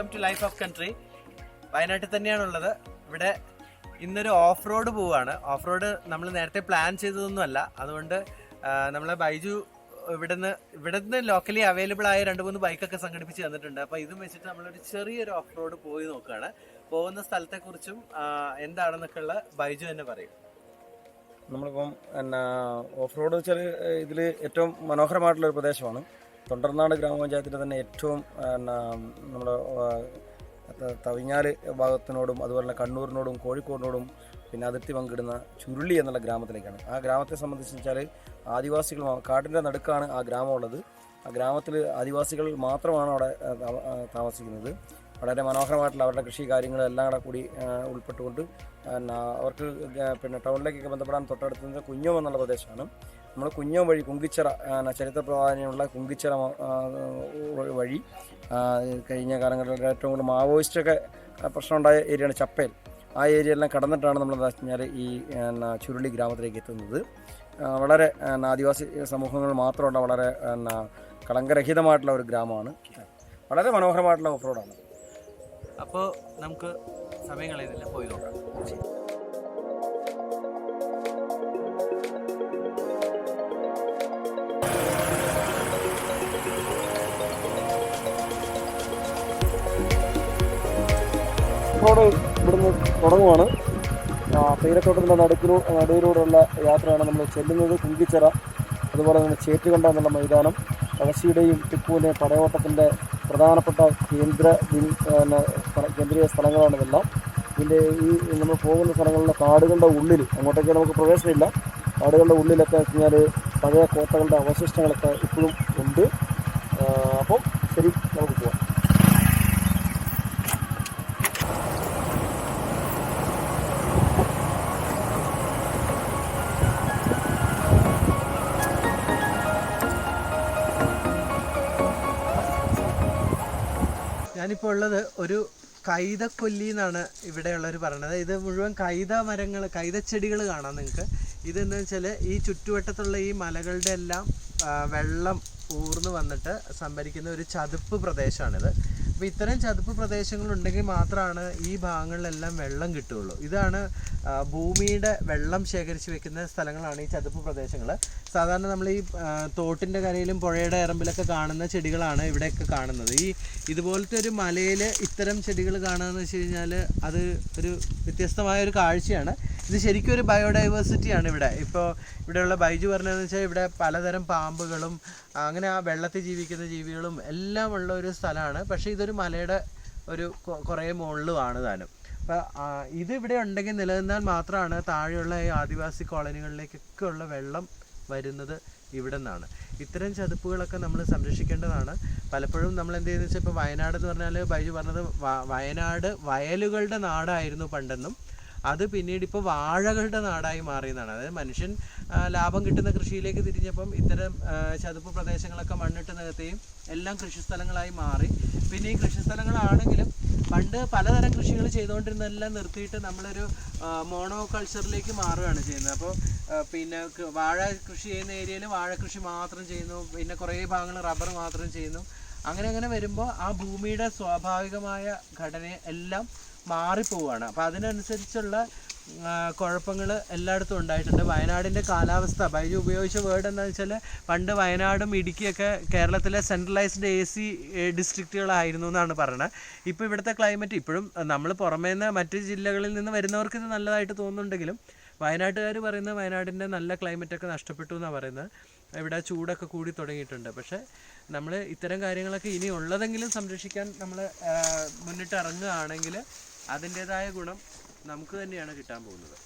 Welcome to life of country വയനാട്ടിൽ തന്നെയാണുള്ളത്. ഇവിടെ ഇന്നൊരു ഓഫ് റോഡ് പോവുകയാണ് ഓഫ് റോഡ് നമ്മൾ നേരത്തെ പ്ലാൻ ചെയ്തതൊന്നുമല്ല. അതുകൊണ്ട് നമ്മളെ ബൈജു ഇവിടുന്ന് ഇവിടുന്ന് ലോക്കലി അവൈലബിൾ ആയ രണ്ട് മൂന്ന് ബൈക്കൊക്കെ സംഘടിപ്പിച്ച് തന്നിട്ടുണ്ട്. അപ്പോൾ ഇതും വെച്ചിട്ട് നമ്മളൊരു ചെറിയൊരു ഓഫ് റോഡ് പോയി നോക്കുകയാണ് പോകുന്ന സ്ഥലത്തെക്കുറിച്ചും എന്താണെന്നൊക്കെ ഉള്ള ബൈജു തന്നെ പറയും. നമ്മളിപ്പം എന്നാ ഓഫ് റോഡ് വെച്ചാൽ ഇതിൽ ഏറ്റവും മനോഹരമായിട്ടുള്ള ഒരു പ്രദേശമാണ്. തൊണ്ടർനാട് ഗ്രാമപഞ്ചായത്തിന്റെ തന്നെ ഏറ്റവും നമ്മുടെ തവിഞ്ഞാൽ ഭാഗത്തിനോടും അതുപോലെ തന്നെ കണ്ണൂരിനോടും കോഴിക്കോടിനോടും പിന്നെ അതിർത്തി പങ്കിടുന്ന ചുരുളി എന്നുള്ള ഗ്രാമത്തിലേക്കാണ്. ആ ഗ്രാമത്തെ സംബന്ധിച്ച് വെച്ചാൽ ആദിവാസികൾ കാട്ടിന്റെ നടുക്കാണ് ആ ഗ്രാമമുള്ളത്. ആ ഗ്രാമത്തിൽ ആദിവാസികൾ മാത്രമാണ് അവിടെ താമസിക്കുന്നത്. വളരെ മനോഹരമായിട്ടുള്ള അവരുടെ കൃഷി കാര്യങ്ങളും എല്ലാം കൂടെ കൂടി ഉൾപ്പെട്ടുകൊണ്ട് അവർക്ക് പിന്നെ ടൗണിലേക്കൊക്കെ ബന്ധപ്പെടാൻ തൊട്ടടുത്ത് കുഞ്ഞോ എന്നുള്ള പ്രദേശമാണ്. നമ്മൾ കുഞ്ഞോ വഴി കുങ്കിച്ചിറ ചരിത്ര പ്രാധാന്യമുള്ള കുങ്കിച്ചിറ വഴി കഴിഞ്ഞ കാലങ്ങളിൽ ഏറ്റവും കൂടുതൽ മാവോയിസ്റ്റൊക്കെ പ്രശ്നമുണ്ടായ ഏരിയയാണ് ചപ്പേൽ. ആ ഏരിയ എല്ലാം കടന്നിട്ടാണ് നമ്മൾ എന്താ വെച്ചാൽ ഈ ചുരുളി ഗ്രാമത്തിലേക്ക് എത്തുന്നത്. വളരെ ആദിവാസി സമൂഹങ്ങൾ മാത്രമുള്ള വളരെ കളങ്കരഹിതമായിട്ടുള്ള ഒരു ഗ്രാമമാണ്. വളരെ മനോഹരമായിട്ടുള്ള ഓഫ് റോഡാണ്. അപ്പോൾ നമുക്ക് സമയം കളയുന്നില്ല പോയി നോക്കാം. റോഡ് ഇവിടുന്ന് തുടങ്ങുവാണ്. തേയിലത്തോട്ടത്തിന്റെ നടുക്കിലൂ നടുവിലൂടെയുള്ള യാത്രയാണ് നമ്മൾ ചെല്ലുന്നത്. കുങ്കിച്ചിറ അതുപോലെ തന്നെ ചേറ്റുകണ്ട എന്നുള്ള മൈതാനം പഴശ്ശിയുടെയും ടിപ്പുവിന്റെയും പടയോട്ടത്തിന്റെ പ്രധാനപ്പെട്ട കേന്ദ്ര കേന്ദ്രീയ സ്ഥലങ്ങളാണ് ഇതെല്ലാം. ഇതിന്റെ ഈ നമ്മൾ പോകുന്ന സ്ഥലങ്ങളിലെ കാടുകളുടെ ഉള്ളിൽ അങ്ങോട്ടേക്ക് നമുക്ക് പ്രവേശനമില്ല. കാടുകളുടെ ഉള്ളിലൊക്കെ കഴിഞ്ഞാൽ പഴയ കോട്ടകളുടെ അവശിഷ്ടങ്ങളൊക്കെ ഇപ്പോഴും ഉണ്ട്. അപ്പം ഞാനിപ്പോൾ ഉള്ളത് ഒരു കൈതക്കൊല്ലി എന്നാണ് ഇവിടെയുള്ളവർ പറയുന്നത് ഇത് മുഴുവൻ കൈത മരങ്ങൾ കൈതച്ചെടികൾ കാണാം നിങ്ങൾക്ക്. ഇതെന്ന് വെച്ചാൽ ഈ ചുറ്റുവട്ടത്തുള്ള ഈ മലകളുടെ എല്ലാം വെള്ളം ഊർന്ന് വന്നിട്ട് സംഭരിക്കുന്ന ഒരു ചതുപ്പ് പ്രദേശമാണിത് അപ്പോൾ ഇത്തരം ചതുപ്പ് പ്രദേശങ്ങൾ ഉണ്ടെങ്കിൽ മാത്രമാണ് ഈ ഭാഗങ്ങളിലെല്ലാം വെള്ളം കിട്ടുകയുള്ളൂ. ഇതാണ് ഭൂമിയുടെ വെള്ളം ശേഖരിച്ച് വെക്കുന്ന സ്ഥലങ്ങളാണ് ഈ ചതുപ്പ് പ്രദേശങ്ങൾ സാധാരണ നമ്മൾ ഈ തോട്ടിന്റെ കരയിലും പുഴയുടെ ഇറമ്പിലൊക്കെ കാണുന്ന ചെടികളാണ് ഇവിടെയൊക്കെ കാണുന്നത്. ഈ ഇതുപോലത്തെ ഒരു മലയിൽ ഇത്തരം ചെടികൾ കാണുകയെന്ന് വെച്ച് കഴിഞ്ഞാൽ അത് ഒരു വ്യത്യസ്തമായ ഒരു കാഴ്ചയാണ്. ഇത് ശരിക്കും ഒരു ബയോഡൈവേഴ്സിറ്റിയാണ് ഇവിടെ. ഇപ്പോൾ ഇവിടെയുള്ള ബൈജു പറഞ്ഞതെന്ന് വെച്ചാൽ ഇവിടെ പലതരം പാമ്പുകളും അങ്ങനെ ആ വെള്ളത്തിൽ ജീവിക്കുന്ന ജീവികളും എല്ലാം ഉള്ള ഒരു സ്ഥലമാണ്. പക്ഷേ ഇതൊരു മലയുടെ ഒരു കുറേ മുകളിലുമാണ് താനും. അപ്പോൾ ഇത് ഇവിടെ ഉണ്ടെങ്കിൽ നിലനിന്നാൽ മാത്രമാണ് താഴെയുള്ള ഈ ആദിവാസി കോളനികളിലേക്കൊക്കെ ഉള്ള വെള്ളം വരുന്നത് ഇവിടെ നിന്നാണ് ഇത്തരം ചതുപ്പുകളൊക്കെ നമ്മൾ സംരക്ഷിക്കേണ്ടതാണ്. പലപ്പോഴും നമ്മൾ എന്ത് ചെയ്യുന്നത് വെച്ചാൽ ഇപ്പോൾ വയനാട് എന്ന് പറഞ്ഞാൽ ബൈജു പറഞ്ഞത് വയനാട് വയലുകളുടെ നാടായിരുന്നു പണ്ടെന്നും അത് പിന്നീട് ഇപ്പോൾ വാഴകളുടെ നാടായി മാറിയെന്നാണ്. അതായത് മനുഷ്യൻ ലാഭം കിട്ടുന്ന കൃഷിയിലേക്ക് തിരിഞ്ഞപ്പം ഇത്തരം ചതുപ്പ് പ്രദേശങ്ങളൊക്കെ മണ്ണിട്ട് നികത്തുകയും എല്ലാം കൃഷിസ്ഥലങ്ങളായി മാറി. പിന്നെ ഈ കൃഷിസ്ഥലങ്ങളാണെങ്കിലും പണ്ട് പലതരം കൃഷികൾ ചെയ്തുകൊണ്ടിരുന്നതെല്ലാം നിർത്തിയിട്ട് നമ്മളൊരു മോണോ കൾച്ചറിലേക്ക് മാറുകയാണ് ചെയ്യുന്നത്. അപ്പോൾ പിന്നെ വാഴ കൃഷി ചെയ്യുന്ന ഏരിയയിൽ വാഴ കൃഷി മാത്രം ചെയ്യുന്നു. പിന്നെ കുറേ ഭാഗങ്ങൾ റബ്ബർ മാത്രം ചെയ്യുന്നു. അങ്ങനെ അങ്ങനെ വരുമ്പോൾ ആ ഭൂമിയുടെ സ്വാഭാവികമായ ഘടനയെ എല്ലാം മാറിപ്പോവുകയാണ് അപ്പോൾ അതിനനുസരിച്ചുള്ള കുഴപ്പങ്ങൾ എല്ലായിടത്തും ഉണ്ടായിട്ടുണ്ട്. വയനാടിന്റെ കാലാവസ്ഥ ബൈജു ഉപയോഗിച്ച വേർഡ് എന്താണെന്ന് വെച്ചാൽ പണ്ട് വയനാടും ഇടുക്കിയൊക്കെ കേരളത്തിലെ സെൻട്രലൈസ്ഡ് എ സി ഡിസ്ട്രിക്റ്റുകളായിരുന്നു എന്നാണ് പറയുന്നത് ഇപ്പോൾ ഇവിടുത്തെ ക്ലൈമറ്റ് ഇപ്പോഴും നമ്മൾ പുറമേ നിന്ന് മറ്റ് ജില്ലകളിൽ നിന്ന് വരുന്നവർക്ക് ഇത് നല്ലതായിട്ട് തോന്നുന്നുണ്ടെങ്കിലും വയനാട്ടുകാർ പറയുന്നത് വയനാടിന്റെ നല്ല ക്ലൈമറ്റൊക്കെ നഷ്ടപ്പെട്ടു എന്നാണ് പറയുന്നത്. ഇവിടെ ചൂടൊക്കെ കൂടി തുടങ്ങിയിട്ടുണ്ട്. പക്ഷേ നമ്മൾ ഇത്തരം കാര്യങ്ങളൊക്കെ ഇനി ഉള്ളതെങ്കിലും സംരക്ഷിക്കാൻ നമ്മൾ മുന്നിട്ട് ഇറങ്ങുകയാണെങ്കിൽ അതിന്റേതായ ഗുണം നമുക്ക് തന്നെയാണ് കിട്ടാൻ പോകുന്നത്.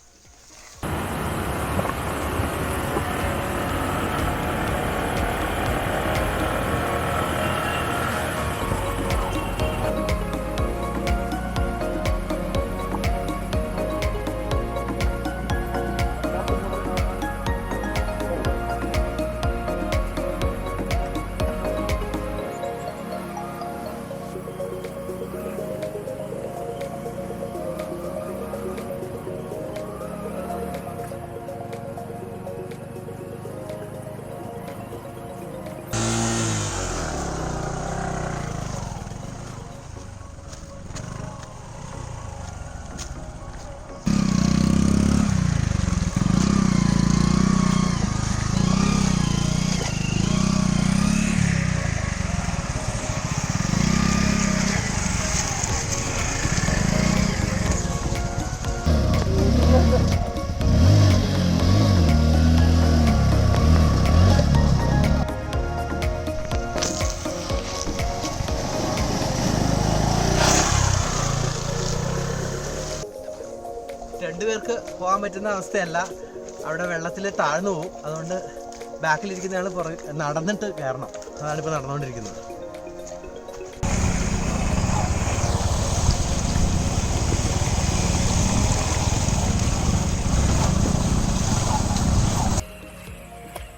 പോകാൻ പറ്റുന്ന അവസ്ഥയല്ല. അവിടെ വെള്ളത്തിൽ താഴ്ന്നു പോകും അതുകൊണ്ട് ബാക്കിലിരിക്കുന്ന ആൾ പുറ നടന്നിട്ട് കയറണം. അതാണ് ഇപ്പോൾ നടന്നുകൊണ്ടിരിക്കുന്നത്.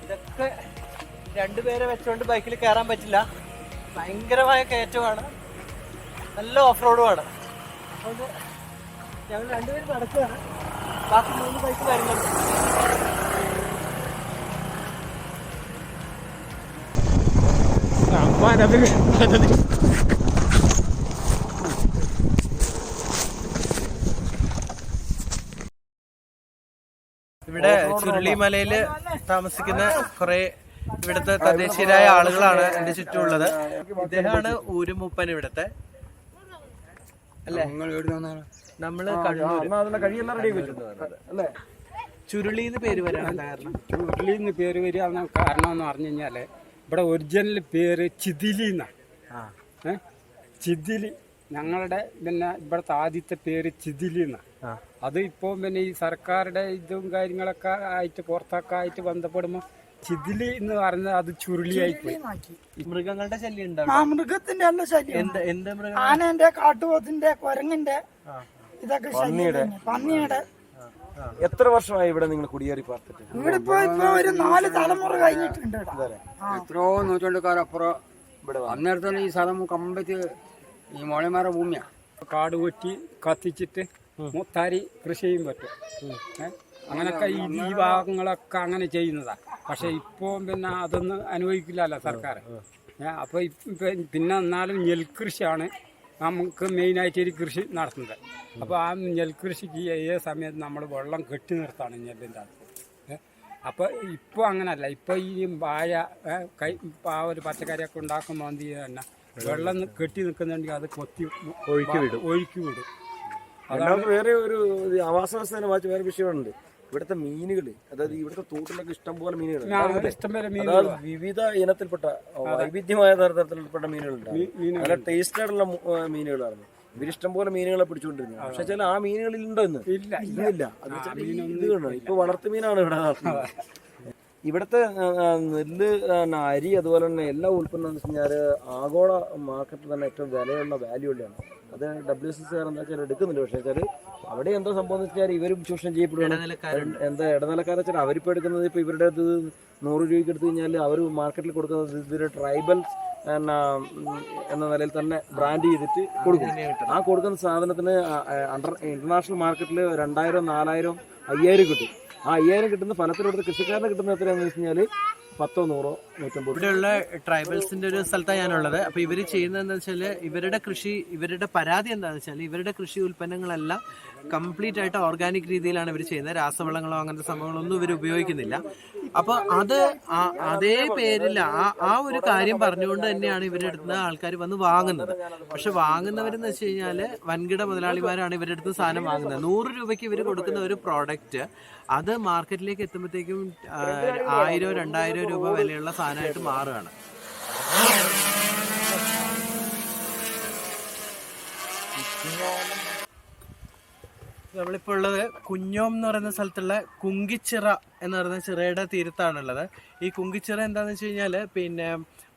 ഇതൊക്കെ രണ്ടുപേരെ വെച്ചുകൊണ്ട് ബൈക്കിൽ കയറാൻ പറ്റില്ല. ഭയങ്കരമായ കയറ്റമാണ്. നല്ല ഓഫ് റോഡുമാണ് അതുകൊണ്ട് ഞങ്ങൾ രണ്ടുപേരും നടക്കുകയാണ്. ബാക്കി മൂന്ന് ബൈക്ക് വരുന്നുണ്ട് ഇവിടെ ചുരുളിമലയിൽ താമസിക്കുന്ന കുറെ ഇവിടുത്തെ തദ്ദേശീയരായ ആളുകളാണ് എന്റെ ചുറ്റുമുള്ളത്. ഇദ്ദേഹമാണ് ഊരുമൂപ്പൻ ഇവിടുത്തെ. അല്ലേ? നമ്മൾ അല്ലേ ചുരുളി എന്ന് പേര് വരാനുള്ള കാരണം. ചുരുളിന്ന് പേര് വരിക കാരണം എന്ന് പറഞ്ഞു കഴിഞ്ഞാൽ ഇവിടെ ഒറിജിനൽ പേര് ചിതിലി എന്നാണ്? ചിതിലി. ഞങ്ങളുടെ പിന്നെ ഇവിടുത്തെ ആദ്യത്തെ പേര് ചിതിലി എന്നാണ് അത് ഇപ്പോൾ പിന്നെ ഈ സർക്കാരുടെ ഇതും കാര്യങ്ങളൊക്കെ ആയിട്ട് പുറത്തൊക്കെ ആയിട്ട് ബന്ധപ്പെടുമ്പോൾ ചിതിലി എന്ന് പറഞ്ഞത് അത് ചുരുളിയായി പോയി. മൃഗങ്ങളുടെ ശല്യം ആ മൃഗത്തിന്റെ അല്ല ശല്യം എന്ത് എന്ത് മൃഗം ആനന്റെ കാട്ടുപോത്തിന്റെ കുരങ്ങിന്റെ ആ. ഇതൊക്കെ തന്നെ. പന്നിയുടെ. എത്ര വർഷമായി ഇവിടെ നിങ്ങൾ കുടിയേറി പാർത്തിട്ട്? ഇവിടെ ഇപ്പൊ ഇപ്പൊ ഒരു നാല് തലമുറ കഴിഞ്ഞിട്ടുണ്ട്. എത്രയോ നൂറ്റാണ്ടുകാരപ്പുറം ഇവിടെ അന്നേരത്തെ ഈ സ്ഥലം കമ്പറ്റ് ഈ മോളിമാരുടെ ഭൂമിയാണ് കാട് വെട്ടി കത്തിച്ചിട്ട് മുത്താരി കൃഷി ചെയ്യും പറ്റും. അങ്ങനൊക്കെ ഈ ഭാഗങ്ങളൊക്കെ അങ്ങനെ ചെയ്യുന്നതാ. പക്ഷെ ഇപ്പോൾ പിന്നെ അതൊന്നും അനുഭവിക്കില്ലല്ലോ സർക്കാർ അപ്പൊ ഇപ്പൊ പിന്നെ എന്നാലും നെൽകൃഷിയാണ് നമുക്ക് മെയിനായിട്ട് ഒരു കൃഷി നടത്തുന്നത്. അപ്പോൾ ആ നെൽകൃഷിക്ക് ഏത് സമയത്ത് നമ്മൾ വെള്ളം കെട്ടി നിർത്താണ് നെല്ലിന്റെ അകത്ത്. അപ്പോൾ അപ്പൊ ഇപ്പോൾ അങ്ങനല്ല. ഇപ്പൊ ഈ വാഴ കൈ ആ ഒരു പച്ചക്കറിയൊക്കെ ഉണ്ടാക്കുമ്പോൾ എന്ത് ചെയ്യുക തന്നെ വെള്ളം കെട്ടി നിൽക്കുന്നുണ്ടെങ്കിൽ അത് കൊത്തി ഒഴുക്കി വിടും. ഒഴുക്കി വിടും. അതാണ് വേറെ ഒരു ആവാസ വ്യവസ്ഥയെ മാറ്റി വേറെ വിഷയമുണ്ട് ഇവിടുത്തെ മീനുകൾ അതായത് ഇവിടുത്തെ തോട്ടിലൊക്കെ ഇഷ്ടംപോലെ മീനുകൾ അതായത് വിവിധ ഇനത്തിൽപ്പെട്ട വൈവിധ്യമായ തരത്തിൽപ്പെട്ട മീനുകളുണ്ട്. നല്ല ടേസ്റ്റ് ആയിട്ടുള്ള മീനുകളായിരുന്നു ഇവരിഷ്ടം പോലെ മീനുകളെ പിടിച്ചുകൊണ്ടിരുന്നത്. പക്ഷെ ചില ആ മീനുകളിൽ ഉണ്ടോ ഇന്ന് ഇല്ല ഇന്നില്ല അത് ഇത് കണ്ടോ ഇപ്പൊ വളർത്തു മീനാണ് ഇവിടെ ഇവിടുത്തെ നെല്ല് അരി അതുപോലെ തന്നെ എല്ലാ ഉൽപ്പന്നം എന്ന് വെച്ച് കഴിഞ്ഞാൽ ആഗോള മാർക്കറ്റിൽ തന്നെ ഏറ്റവും വിലയുള്ള വാല്യൂ ഉള്ളതാണ്. അത് ഡബ്ല്യു സി എസ് എന്താ വെച്ചാൽ എടുക്കുന്നില്ല. പക്ഷേ വെച്ചാൽ അവിടെ എന്തോ സംഭവം എന്ന് വെച്ചാൽ ഇവരും ചൂഷണം ചെയ്യപ്പെടുകയാണ്. എന്താ ഇടനിലക്കാരെ വെച്ചാൽ അവരിപ്പോൾ എടുക്കുന്നത് ഇപ്പോൾ ഇവരുടെ ഇത് നൂറ് രൂപയ്ക്ക് എടുത്തു കഴിഞ്ഞാൽ അവർ മാർക്കറ്റിൽ കൊടുക്കുന്നത് ഇതൊരു ട്രൈബൽ എന്നാ എന്ന നിലയിൽ തന്നെ ബ്രാൻഡ് ചെയ്തിട്ട് കൊടുക്കും. ആ കൊടുക്കുന്ന സാധനത്തിന് അണ്ടർ ഇന്റർനാഷണൽ മാർക്കറ്റിൽ രണ്ടായിരം നാലായിരം അയ്യായിരം കിട്ടും. ആ അയ്യായിരം കിട്ടുന്ന ഫലത്തിലെടുത്ത് കൃഷിക്കാരന് കിട്ടുന്ന എത്രയാണെന്ന് വെച്ച് കഴിഞ്ഞാൽ പത്തോ നൂറോ നൂറ്റമ്പത്. ഇവിടെയുള്ള ട്രൈബൽസിന്റെ ഒരു സ്ഥലത്താണ് ഞാനുള്ളത്. അപ്പൊ ഇവർ ചെയ്യുന്നത് എന്താ വെച്ചാൽ ഇവരുടെ കൃഷി ഇവരുടെ പരാതി എന്താണെന്ന് വെച്ചാൽ ഇവരുടെ കൃഷി ഉൽപ്പന്നങ്ങളെല്ലാം കംപ്ലീറ്റ് ആയിട്ട് ഓർഗാനിക് രീതിയിലാണ് ഇവർ ചെയ്യുന്നത്. രാസവളങ്ങളോ അങ്ങനത്തെ സംഭവങ്ങളോ ഒന്നും ഇവർ ഉപയോഗിക്കുന്നില്ല. അപ്പൊ അത് അതേ പേരിൽ ആ ആ ഒരു കാര്യം പറഞ്ഞുകൊണ്ട് തന്നെയാണ് ഇവരുടെ അടുത്ത് ആൾക്കാർ വന്ന് വാങ്ങുന്നത്. പക്ഷെ വാങ്ങുന്നവരെന്ന് വെച്ച് കഴിഞ്ഞാൽ വൻകിട മുതലാളിമാരാണ് ഇവരുടെ അടുത്ത് സാധനം വാങ്ങുന്നത്. നൂറ് രൂപയ്ക്ക് ഇവർ കൊടുക്കുന്ന ഒരു പ്രോഡക്റ്റ് അത് മാർക്കറ്റിലേക്ക് എത്തുമ്പോഴത്തേക്കും ആയിരം രണ്ടായിരം രൂപ വിലയുള്ള സാധനമായിട്ട് മാറുകയാണ്. നമ്മളിപ്പോൾ ഉള്ളത് കുഞ്ഞോം എന്ന് പറയുന്ന സ്ഥലത്തുള്ള കുങ്കിച്ചിറ എന്ന് പറയുന്ന ചിറയുടെ തീരത്താണുള്ളത്. ഈ കുങ്കിച്ചിറ എന്താന്ന് വെച്ച് കഴിഞ്ഞാൽ പിന്നെ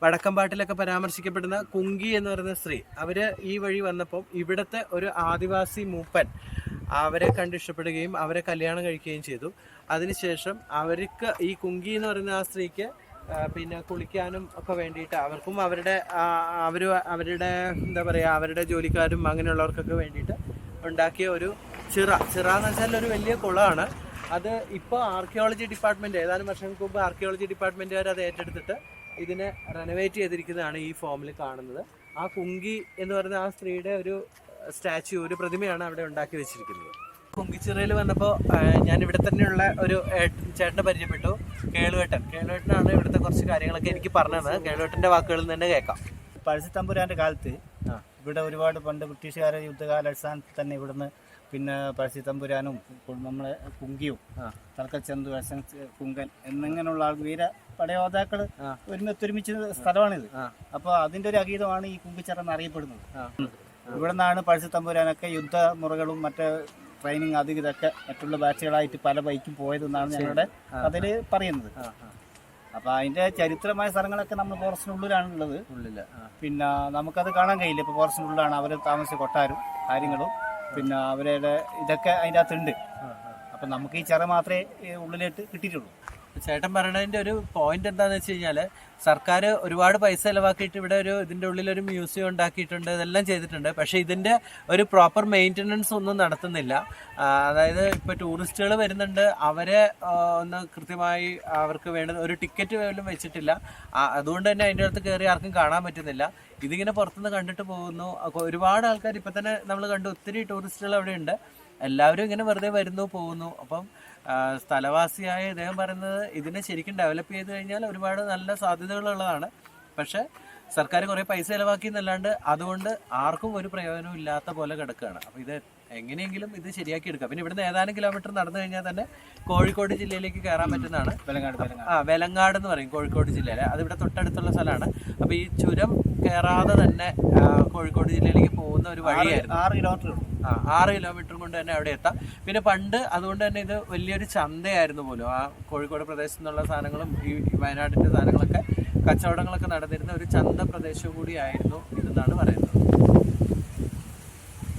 വടക്കമ്പാട്ടിലൊക്കെ പരാമർശിക്കപ്പെടുന്ന കുങ്കി എന്ന് പറയുന്ന സ്ത്രീ. അവർ ഈ വഴി വന്നപ്പോൾ ഇവിടുത്തെ ഒരു ആദിവാസി മൂപ്പൻ അവരെ കണ്ട് ഇഷ്ടപ്പെടുകയും അവരെ കല്യാണം കഴിക്കുകയും ചെയ്തു. അതിനുശേഷം അവർക്ക് ഈ കുങ്കി എന്ന് പറയുന്ന ആ സ്ത്രീക്ക് പിന്നെ കുളിക്കാനും ഒക്കെ വേണ്ടിയിട്ട് അവർക്കും അവരുടെ അവർ അവർ അവരുടെ എന്താ പറയുക അവരുടെ ജോലിക്കാരും അങ്ങനെയുള്ളവർക്കൊക്കെ വേണ്ടിയിട്ട് ഉണ്ടാക്കിയ ഒരു ചിറ ചിറ എന്ന് വെച്ചാൽ ഒരു വലിയ കുളമാണ്. അത് ഇപ്പോൾ ആർക്കിയോളജി ഡിപ്പാർട്ട്മെന്റ് ഏതാനും വർഷങ്ങൾക്ക് മുമ്പ് ആർക്കിയോളജി ഡിപ്പാർട്ട്മെന്റുകാർ അത് ഏറ്റെടുത്തിട്ട് ഇതിനെ റെനോവേറ്റ് ചെയ്തിരിക്കുന്നതാണ് ഈ ഫോമിൽ കാണുന്നത്. ആ കുങ്കി എന്ന് പറയുന്ന ആ സ്ത്രീയുടെ ഒരു സ്റ്റാച്യു ഒരു പ്രതിമയാണ് അവിടെ ഉണ്ടാക്കി വെച്ചിരിക്കുന്നത്. കുങ്കിച്ചിറയിൽ വന്നപ്പോൾ ഞാൻ ഇവിടെ തന്നെയുള്ള ഒരു ചേട്ടനെ പരിചയപ്പെട്ടു. കേളുവേട്ടൻ. കേളുവേട്ടനാണ് ഇവിടുത്തെ കുറച്ച് കാര്യങ്ങളൊക്കെ എനിക്ക് പറഞ്ഞത്. കേളുവേട്ടന്റെ വാക്കുകളിൽ നിന്ന് തന്നെ കേൾക്കാം. പഴശ്ശിത്തമ്പുരാന്റെ കാലത്ത് ഇവിടെ ഒരുപാട് പണ്ട് ബ്രിട്ടീഷുകാരെ യുദ്ധകാലാടിസ്ഥാനത്തിൽ തന്നെ ഇവിടുന്ന് പിന്നെ പഴശ്ശിത്തമ്പുരാനും തമ്പുരാനും നമ്മളെ കുങ്കിയും തലക്കച്ചന്തു കുങ്കൻ എന്നിങ്ങനെയുള്ള ആൾ വീര പടയോദ്ധാക്കൾ ഒരുമിച്ചൊരുമിച്ച് ഒരുമിച്ച് സ്ഥലമാണിത് അപ്പോൾ അതിന്റെ ഒരു അഗീതമാണ് ഈ കുങ്കിച്ചറ എന്നറിയപ്പെടുന്നത്. ഇവിടെ നിന്നാണ് പഴശ്ശിത്തമ്പുരാനൊക്കെ യുദ്ധമുറകളും മറ്റ് ട്രെയിനിങ് അത് ഇതൊക്കെ മറ്റുള്ള ബാച്ചുകളായിട്ട് പല ബൈക്കും പോയതെന്നാണ് ഞങ്ങളുടെ അതിൽ പറയുന്നത്. അപ്പൊ അതിന്റെ ചരിത്രമായ സ്ഥലങ്ങളൊക്കെ നമ്മൾ ഫോറസ്റ്റിനുള്ളിലാണുള്ളത്. ഉള്ളിൽ ഉള്ളത് പിന്നെ നമുക്കത് കാണാൻ കഴിയില്ല. ഇപ്പൊ ഫോറസ്റ്റിനുള്ളിലാണ് അവർ താമസിച്ച കൊട്ടാരും കാര്യങ്ങളും. പിന്നെ അവരുടെ ഇതൊക്കെ അതിന്റെ അകത്തുണ്ട്. അപ്പം നമുക്ക് ഈ ചിറ മാത്രമേ ഉള്ളിലേട്ട് കിട്ടിയിട്ടുള്ളൂ. ചേട്ടൻ പറയണതിന്റെ ഒരു പോയിന്റ് എന്താന്ന് വെച്ച് കഴിഞ്ഞാൽ സർക്കാർ ഒരുപാട് പൈസ ചെലവാക്കിയിട്ട് ഇവിടെ ഒരു ഇതിന്റെ ഉള്ളിൽ ഒരു മ്യൂസിയം ഉണ്ടാക്കിയിട്ടുണ്ട് ഇതെല്ലാം ചെയ്തിട്ടുണ്ട്. പക്ഷെ ഇതിന്റെ ഒരു പ്രോപ്പർ മെയിന്റനൻസ് ഒന്നും നടത്തുന്നില്ല. അതായത് ഇപ്പൊ ടൂറിസ്റ്റുകൾ വരുന്നുണ്ട്. അവരെ ഒന്ന് കൃത്യമായി അവർക്ക് വേണ്ട ഒരു ടിക്കറ്റ് പോലും വെച്ചിട്ടില്ല. അതുകൊണ്ട് തന്നെ അതിന്റെ അടുത്ത് കയറി ആർക്കും കാണാൻ പറ്റുന്നില്ല. ഇതിങ്ങനെ പുറത്തുനിന്ന് കണ്ടിട്ട് പോകുന്നു. ഒരുപാട് ആൾക്കാർ ഇപ്പൊ തന്നെ നമ്മൾ കണ്ടു. ഒത്തിരി ടൂറിസ്റ്റുകൾ അവിടെ ഉണ്ട് എല്ലാവരും ഇങ്ങനെ വെറുതെ വരുന്നു പോകുന്നു. അപ്പം സ്ഥലവാസിയായ ഇദ്ദേഹം പറയുന്നത് ഇതിനെ ശരിക്കും ഡെവലപ്പ് ചെയ്ത് കഴിഞ്ഞാൽ ഒരുപാട് നല്ല സാധ്യതകളുള്ളതാണ്. പക്ഷേ സർക്കാർ കുറേ പൈസ ചിലവാക്കി എന്നല്ലാണ്ട് അതുകൊണ്ട് ആർക്കും ഒരു പ്രയോജനവും ഇല്ലാത്ത പോലെ കിടക്കുകയാണ്. അപ്പോൾ ഇത് എങ്ങനെയെങ്കിലും ഇത് ശരിയാക്കി എടുക്കാം. പിന്നെ ഇവിടുന്ന് ഏതാനും കിലോമീറ്റർ നടന്നു കഴിഞ്ഞാൽ തന്നെ കോഴിക്കോട് ജില്ലയിലേക്ക് കയറാൻ പറ്റുന്നതാണ്. വെലങ്ങാട് ആ വെലങ്ങാട് എന്ന് പറയും കോഴിക്കോട് ജില്ലയിലെ. അത് ഇവിടെ തൊട്ടടുത്തുള്ള സ്ഥലമാണ്. അപ്പോൾ ഈ ചുരം കയറാതെ തന്നെ കോഴിക്കോട് ജില്ലയിലേക്ക് പോകുന്ന ഒരു വഴിയായിരുന്നു. ആറ് കിലോമീറ്റർ ആ ആറ് കിലോമീറ്റർ കൊണ്ട് തന്നെ അവിടെ എത്താം. പിന്നെ പണ്ട് അതുകൊണ്ട് തന്നെ ഇത് വലിയൊരു ചന്തയായിരുന്നു പോലും. ആ കോഴിക്കോട് പ്രദേശത്തു നിന്നുള്ള സാധനങ്ങളും ഈ വയനാടിന്റെ സാധനങ്ങളൊക്കെ കച്ചവടങ്ങളൊക്കെ നടന്നിരുന്ന ഒരു ചന്ത പ്രദേശം കൂടിയായിരുന്നു ഇതെന്നാണ് പറയുന്നത്.